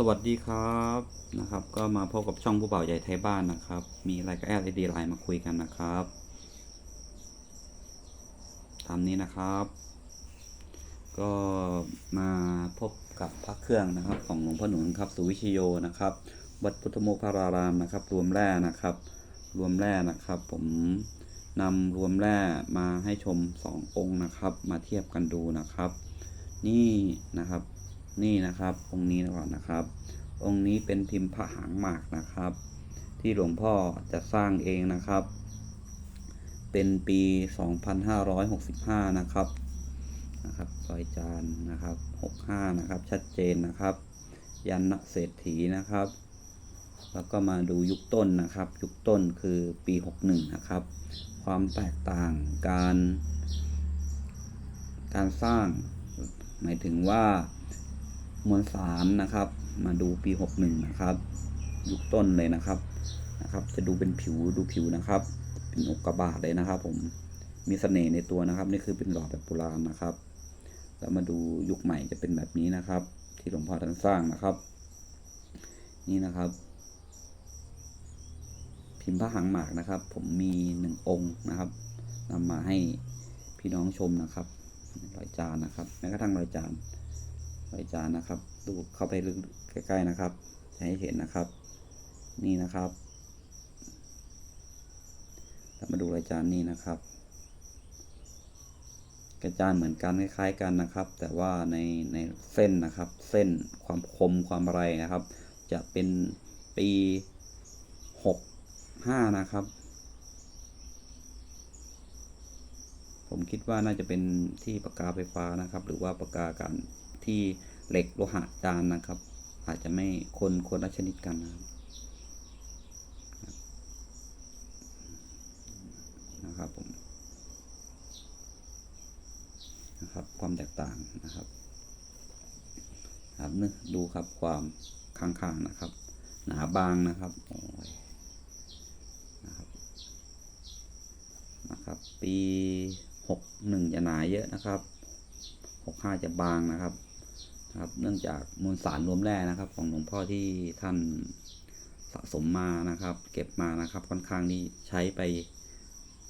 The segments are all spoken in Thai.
สวัสดีครับนะครับ ก็มาพบกับช่องผู้บ่าวใหญ่ไทยบ้านนะครับ มีอะไรก็แอดไอดีไลน์มาคุยกันนะครับตามนี้นะครับ ก็มาพบกับพระเครื่องนะครับ ของหลวงพ่อหนุนครับสุวิชโยนะครับวัดพุทธโมคคารารามนะครับ รวมแร่นะครับ รวมแร่นะครับ ผมนำรวมแร่มาให้ชมสององค์นะครับ มาเทียบกันดูนะครับ นี่นะครับ นี่นะครับ องค์นี้ก่อนนะครับ องค์นี้เป็นพิมพ์พระหางหมากนะครับ ที่หลวงพ่อจะสร้างเองนะครับ เป็นปี 2565 นะครับนะครับรอยจานนะครับ 65 นะครับ ชัดเจนนะครับ ยันนะเศรษฐีนะครับ แล้วก็มาดูยุคต้นนะครับ ยุคต้นคือปี 61 นะครับ ความแตกต่างการ การสร้าง หมายถึงว่า มวลสารนะครับ มาดูปี 61 นะครับ ยุคต้นเลยนะครับนะครับ จะดูเป็นผิวดูผิวนะครับ เป็นอุกกาบาตเลยนะครับ ผมมีเสน่ห์ในตัวนะครับ นี่คือเป็นหล่อแบบโบราณนะครับ แล้วมาดูยุคใหม่จะเป็นแบบนี้นะครับ ที่หลวงพ่อท่านสร้างนะครับ นี่นะครับ พิมพ์พระหังหมากนะครับ ผมมีหนึ่งองค์นะครับนำมาให้พี่น้องชมนะครับรอยจานนะครับแม้กระทั่งรอยจาน รอยจานนะครับ ดูเข้าไปลึกใกล้ๆนะครับ จะให้เห็นนะครับ นี่นะครับแล้วมาดูรอยจานนี่นะครับกระจานเหมือนกันคล้ายๆกันนะครับ แต่ว่าในในเส้นนะครับ เส้นความคมความอะไรนะครับ จะเป็นปีหกห้านะครับ ผมคิดว่าน่าจะเป็นที่ปากกาไฟฟ้านะครับ หรือว่าปากกากัน ที่เหล็กโลหะจานนะครับ อาจจะไม่คนคนละชนิดกันนะครับผมนะครับความแตกต่างนะครับครับนึกดูครับความข้างๆนะครับ หนาบางนะครับโอ้ยนะครับนะครับปีหกหนึ่งจะหนาเยอะนะครับหกห้าจะบางนะครับ ครับ เนื่องจากมวลสารรวมแร่นะครับ ของหลวงพ่อที่ท่านสะสมมานะครับ เก็บมานะครับ ค่อนข้างที่ใช้ไป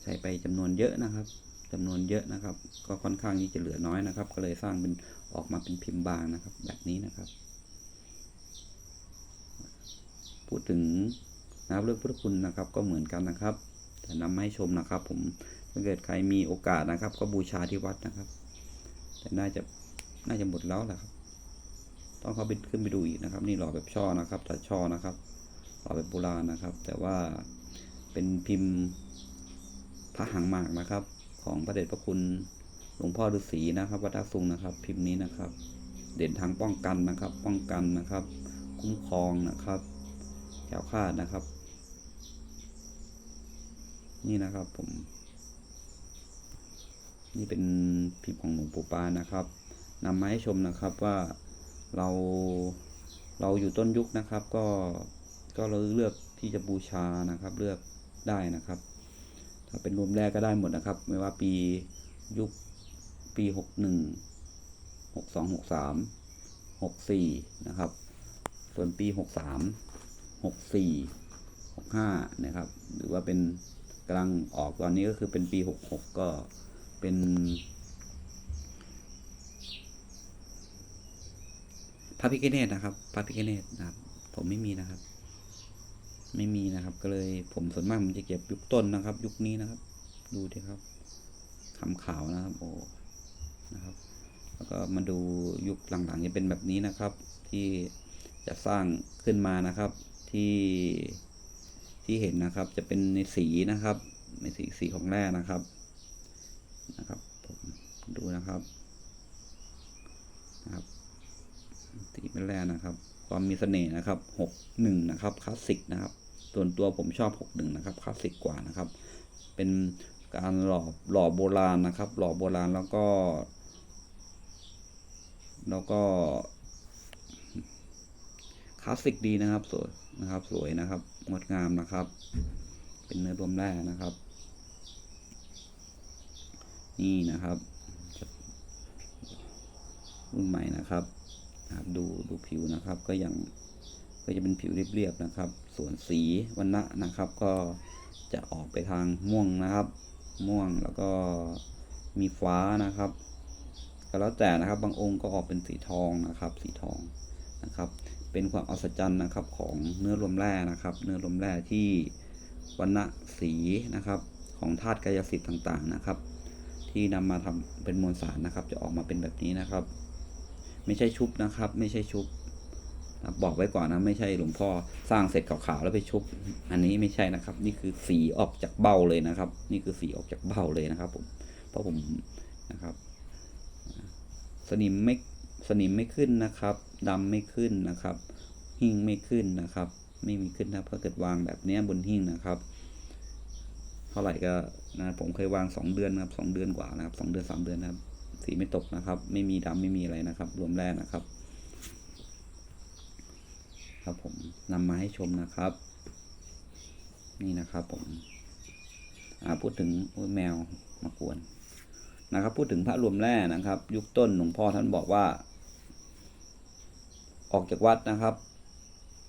ใช้ไปจำนวนเยอะนะครับจำนวนเยอะนะครับ ก็ค่อนข้างที่จะเหลือน้อยนะครับ ก็เลยสร้างเป็นออกมาเป็นพิมพ์บางนะครับ แบบนี้นะครับ พูดถึงนะครับเรื่องพุทธคุณนะครับ ก็เหมือนกันนะครับแต่นำมาให้ชมนะครับ ผมถ้าเกิดใครมีโอกาสนะครับ ก็บูชาที่วัดนะครับ แต่น่าจะน่าจะหมดแล้วแหละครับ ต้องเข้าไปขึ้นไปดูอีกนะครับ นี่หล่อแบบช่อนะครับแต่ช่อนะครับ หล่อแบบโบราณนะครับ แต่ว่าเป็นพิมพ์พระหังหมากนะครับ ของพระเดชพระคุณหลวงพ่อฤาษีนะครับวัดท่าซุงนะครับ พิมพ์นี้นะครับ เด่นทางป้องกันนะครับ ป้องกันนะครับ คุ้มครองนะครับแถวคาดนะครับ นี่นะครับผม นี่เป็นพิมพ์ของหลวงปู่ปานนะครับนำมาให้ชมนะครับว่า เราเราอยู่ต้นยุคนะครับ ก็ก็เราเลือกที่จะบูชานะครับ เลือกได้นะครับ ถ้าเป็นรวมแรกก็ได้หมดนะครับ ไม่ว่าปียุคปีหกหนึ่งหกสองหกสามหกสี่นะครับ ส่วนปีหกสามหกสี่หกห้านะครับ หรือว่าเป็นกำลังออกตอนนี้ก็คือเป็นปีหกหกก็เป็น พระพิฆเนศนะครับพระพิฆเนศนะครับ ผมไม่มีนะครับ ไม่มีนะครับ ก็เลยผมส่วนมากผมจะเก็บยุคต้นนะครับ ยุคนี้นะครับ ดูดิครับขำขาวนะครับ โอ้นะครับ แล้วก็มาดูยุคหลังๆจะเป็นแบบนี้นะครับ ที่จะสร้างขึ้นมานะครับ ที่ที่เห็นนะครับ จะเป็นในสีนะครับในสีสีของแร่นะครับนะครับ ผมดูนะครับนะครับ สีเป็นแร่นะครับ ความมีเสน่ห์นะครับหกหนึ่งนะครับคลาสสิกนะครับ ส่วนตัวผมชอบหกหนึ่งนะครับคลาสสิกกว่านะครับ เป็นการหล่อหล่อโบราณนะครับ หล่อโบราณแล้วก็ แล้วก็คลาสสิกดีนะครับสวยนะครับ สวยนะครับงดงามนะครับ เป็นเนื้อรวมแร่นะครับ นี่นะครับรุ่นใหม่นะครับ นะครับดูดูผิวนะครับก็ยังก็จะเป็นผิวเรียบๆนะครับ ส่วนสีวันณะนะครับ ก็จะออกไปทางม่วงนะครับ ม่วงแล้วก็มีฟ้านะครับ ก็แล้วแต่นะครับ บางองค์ก็ออกเป็นสีทองนะครับ สีทองนะครับ เป็นความอัศจรรย์นะครับของเนื้อรวมแร่นะครับ เนื้อรวมแร่ที่วันณะสีนะครับ ของธาตุกายสิทธิ์ต่างๆนะครับ ที่นำมาทำเป็นมวลสารนะครับ จะออกมาเป็นแบบนี้นะครับ ไม่ใช่ชุบนะครับ ไม่ใช่ชุบ บอกไว้ก่อนนะไม่ใช่หลวงพ่อสร้างเสร็จขาวๆแล้วไปชุบ อันนี้ไม่ใช่นะครับ นี่คือสีออกจากเบ้าเลยนะครับ นี่คือสีออกจากเบ้าเลยนะครับ ผม เพราะผมนะครับ สนิมไม่สนิมไม่ขึ้นนะครับดำไม่ขึ้นนะครับ หิ้งไม่ขึ้นนะครับ ไม่มีขึ้นนะถ้าเกิดวางแบบนี้บนหิ้งนะครับเท่าไหร่ก็นะผมเคยวางสองเดือนนะครับสองเดือนกว่านะครับสองเดือนสามเดือนนะครับ สีไม่ตกนะครับ ไม่มีดำไม่มีอะไรนะครับ รวมแร่นะครับ ครับผมนำมาให้ชมนะครับ นี่นะครับผมพูดถึงแมวมากวนนะครับ พูดถึงพระรวมแร่นะครับ ยุคต้นหลวงพ่อท่านบอกว่า ออกจากวัดนะครับ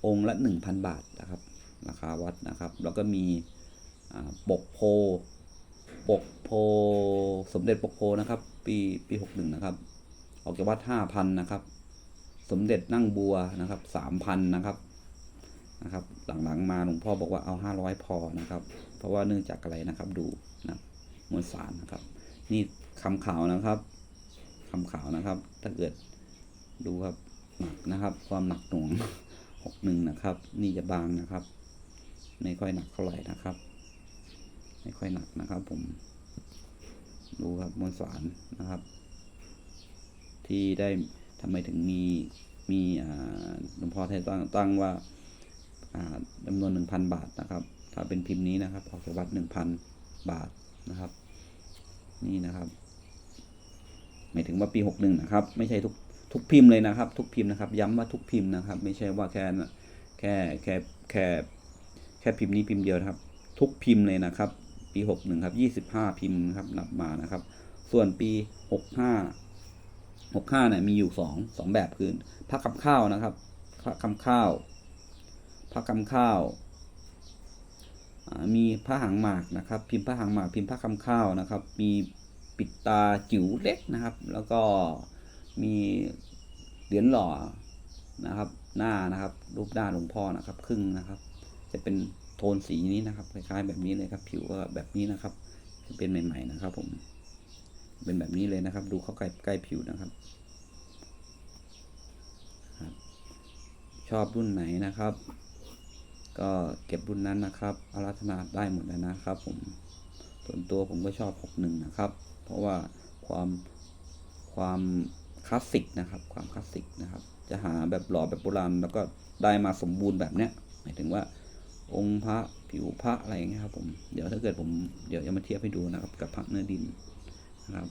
องค์ละหนึ่งพันบาทนะครับ ราคาวัดนะครับ แล้วก็มีปกโพ ปกโพสมเด็จปกโพนะครับ ปีปีหกหนึ่งนะครับ ออกจากวัดห้าพันนะครับ สมเด็จนั่งบัวนะครับสามพันนะครับนะครับ หลังๆมาหลวงพ่อบอกว่าเอาห้าร้อยพอนะครับ เพราะว่าเนื่องจากอะไรนะครับดูนะมวลสารนะครับ นี่คำขาวนะครับคำขาวนะครับ ถ้าเกิดดูครับหนักนะครับ ความหนักหน่วงหกหนึ่งนะครับ นี่จะบางนะครับ ไม่ค่อยหนักเท่าไหร่นะครับ ไม่ค่อยหนักนะครับ ผม ดูครับมวลสารนะครับ ที่ได้ทำไมถึงมีมีหลวงพ่อไท่านตั้งตั้งว่าจำนวนหนึ่งพันบาทนะครับ ถ้าเป็นพิมพ์นี้นะครับ ออกจากวัดหนึ่งพันบาทนะครับ นี่นะครับหมายถึงว่าปีหกหนึ่งนะครับ ไม่ใช่ทุกทุกพิมพ์เลยนะครับ ทุกพิมพ์นะครับ ย้ำว่าทุกพิมพ์นะครับ ไม่ใช่ว่าแค่แค่แค่แค่แค่พิมพ์นี้พิมพ์เดียวนะครับ ทุกพิมพ์เลยนะครับ ปีหกหนึ่งครับยี่สิบห้าพิมพ์ครับนับมานะครับ ส่วนปีหกห้าหกห้าเนี่ยมีอยู่สองสองแบบคือพระคำข้าวนะครับพระคำข้าวพระคำข้าวมีพระหางหมากนะครับ พิมพ์พระหางหมากพิมพ์พระคำข้าวนะครับ มีปิดตาจิ๋วเล็กนะครับ แล้วก็มีเหรียญหล่อนะครับ หน้านะครับ รูปหน้าหลวงพ่อนะครับ ครึ่งนะครับ จะเป็น โทนสีนี้นะครับ คล้ายๆแบบนี้เลยครับ ผิวก็แบบนี้นะครับจะเป็นใหม่ ๆ นะครับ ผม เป็นแบบนี้เลยนะครับ ดูเข้าใกล้ใกล้ผิวนะครับครับ ชอบรุ่นไหนนะครับ ก็เก็บรุ่นนั้นนะครับอารัธนาได้หมดเลยนะครับ ผมส่วนตัวผมก็ชอบ 61 นะครับ เพราะว่าความความคลาสสิกนะครับ ความคลาสสิกนะครับ จะหาแบบหล่อแบบโบราณแล้วก็ได้มาสมบูรณ์แบบเนี้ยหมายถึงว่า องค์พระผิวพระอะไรอย่างเงี้ยครับผมเดี๋ยวถ้าเกิดผมเดี๋ยวจะมาเทียบให้ดูนะครับ กับพระเนื้อดินนะครับ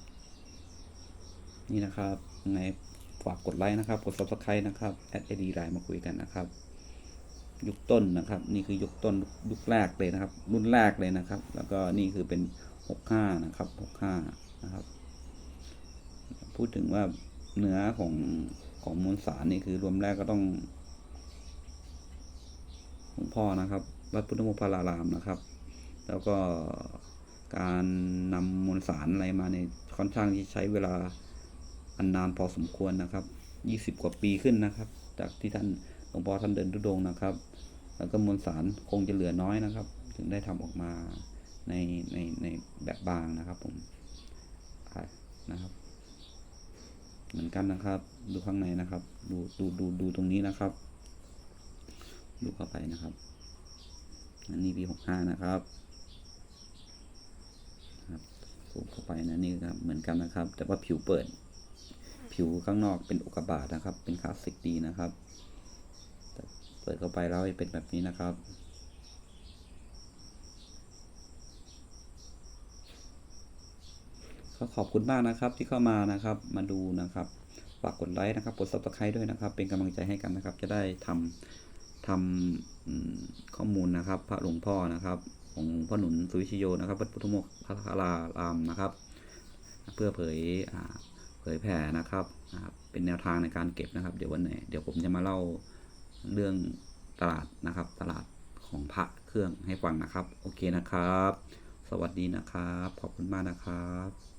นี่นะครับยังไงฝากกดไลค์นะครับ กด subscribe นะครับแอดไอดีไลน์มาคุยกันนะครับ ยุคต้นนะครับ นี่คือยุคต้นยุคแรกเลยนะครับ รุ่นแรกเลยนะครับ แล้วก็นี่คือเป็นหกห้านะครับหกห้านะครับ พูดถึงว่าเนื้อของของมวลสารนี่คือรวมแรกก็ต้องหลวงพ่อนะครับ วัดพุทธมพารารามนะครับ แล้วก็การนำมวลสารอะไรมาในค่อนข้างที่ใช้เวลาอันนานพอสมควรนะครับยี่สิบกว่าปีขึ้นนะครับ จากที่ท่านหลวงพ่อท่านเดินทุดงนะครับ แล้วก็มวลสารคงจะเหลือน้อยนะครับ ถึงได้ทำออกมาในในในแบบบางนะครับผมนะครับ เหมือนกันนะครับ ดูข้างในนะครับ ดูดูดูดูตรงนี้นะครับ ดูเข้าไปนะครับ อันนี้ปีหกห้านะครับครับสูงเข้าไปนะนี่ครับเหมือนกันนะครับ แต่ว่าผิวเปิด ผิวข้างนอกเป็นอุกกาบาตนะครับ เป็นคลาสสิกดีนะครับแต่เปิดเข้าไปแล้วจะเป็นแบบนี้นะครับก็ขอบคุณมากนะครับที่เข้ามานะครับ มาดูนะครับ ฝากกดไลค์นะครับ กด subscribe ด้วยนะครับ เป็นกำลังใจให้กันนะครับ จะได้ทำ ทำข้อมูลนะครับ พระหลวงพ่อนะครับ ของพ่อหนุนสุวิชโยนะครับวัดพุทธมกพระรารามนะครับ เพื่อเผยเผยแผ่นะครับ เป็นแนวทางในการเก็บนะครับ เดี๋ยววันไหนเดี๋ยวผมจะมาเล่าเรื่องตลาดนะครับ ตลาดของพระเครื่องให้ฟังนะครับ โอเคนะครับ สวัสดีนะครับ ขอบคุณมากนะครับ